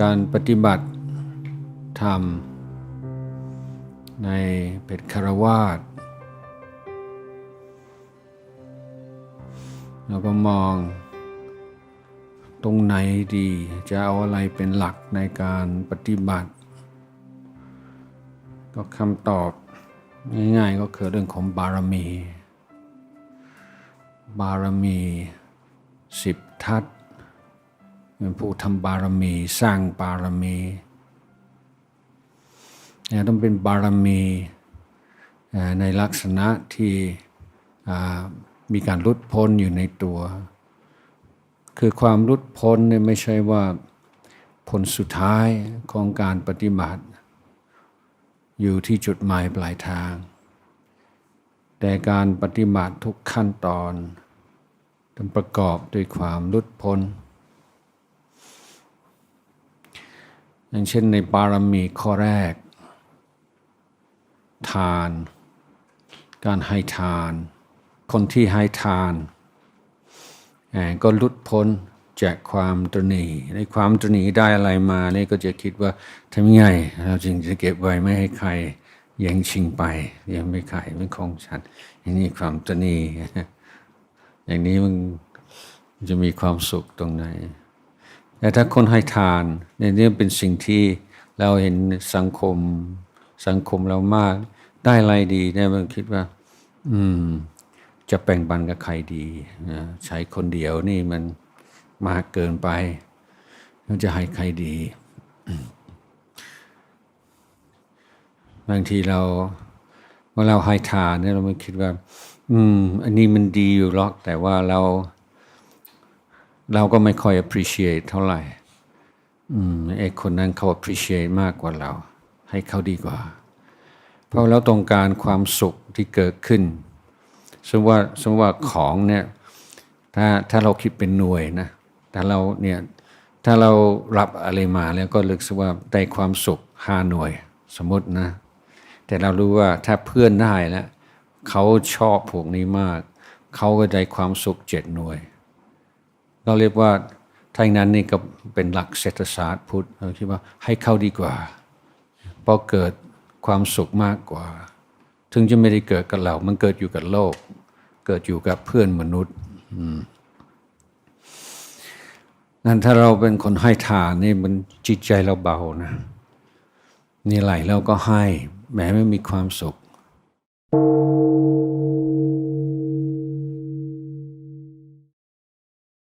การปฏิบัติธรรม ในเป็นคารวาสเราก็มองตรงไหนดีจะเอาอะไรเป็นหลักในการปฏิบัติ ก็คำตอบง่ายๆก็คือเรื่องของบารมี บารมีสิบทัศเป็นผู้ทำบารมีสร้างบารมีเนี่ยต้องเป็นบารมีในลักษณะที่มีการลุดพ้นอยู่ในตัว คือความลุดพ้นเนี่ยไม่ใช่ว่าผลสุดท้ายของการปฏิบัติ อยู่ที่จุดหมายปลายทาง แต่การปฏิบัติทุกขั้นตอน ต้องประกอบด้วยความหลุดพ้น อย่างเช่นในบารมีข้อแรก ทาน การให้ทาน คนที่ให้ทานเอ่ก็หลุดพ้นจากความตรณีในความตรณีได้อะไรมาเนี่ยก็จะคิดว่าทำยังไงเราจึงจะเก็บไว้ไม่ให้ใครย่งชิงไป ยังไม่ใครเป็นของฉันนี้ความตรณี อย่างนี้มันจะมีความสุขตรงไหน แต่ถ้าคนให้ทานในนี้เป็นสิ่งที่เราเห็นสังคมสังคมเรามาก ได้อะไรดีเนี่ยมันคิดว่า อืม จะแบ่งปันกับใครดีนะใช้คนเดียวนี่มันมากเกินไปมันจะให้ใครดี บางทีเราเมื่อเราให้ทานเนี่ยเราไม่คิดว่า อืม อันนี้มันดีอยู่หรอก แต่ว่าเรา เราก็ไม่ค่อย appreciate เท่าไหร่ อืมไอคนนั้นเขา appreciate มากกว่าเรา ให้เขาดีกว่า เพราะเราต้องการความสุขที่เกิดขึ้น สมมติว่าสมมติว่าของเนี่ย ถ้าถ้าเราคิดเป็นหน่วยนะถ้าเราเนี่ยถ้าเรารับอะไรมาแล้วก็รู้สึกว่าได้ความสุขห้าหน่วย สมมตินะ แต่เรารู้ว่าถ้าเพื่อนได้แล้ว เขาชอบพวกนี้มาก เขาก็ได้ความสุขเจ็ดหน่วย เราเรียกว่าถ้าอย่างนั้นนี่ก็เป็นหลักเศรษฐศาสตร์พุทธเราคิดว่าให้เข้าดีกว่าเพราะเกิดความสุขมากกว่า ถึงจะไม่ได้เกิดกับเรา มันเกิดอยู่กับโลก เกิดอยู่กับเพื่อนมนุษย์อืมนั่นถ้าเราเป็นคนให้ทานนี่มันจิตใจเราเบานะนี่ไหลเราก็ให้ แม้ไม่มีความสุข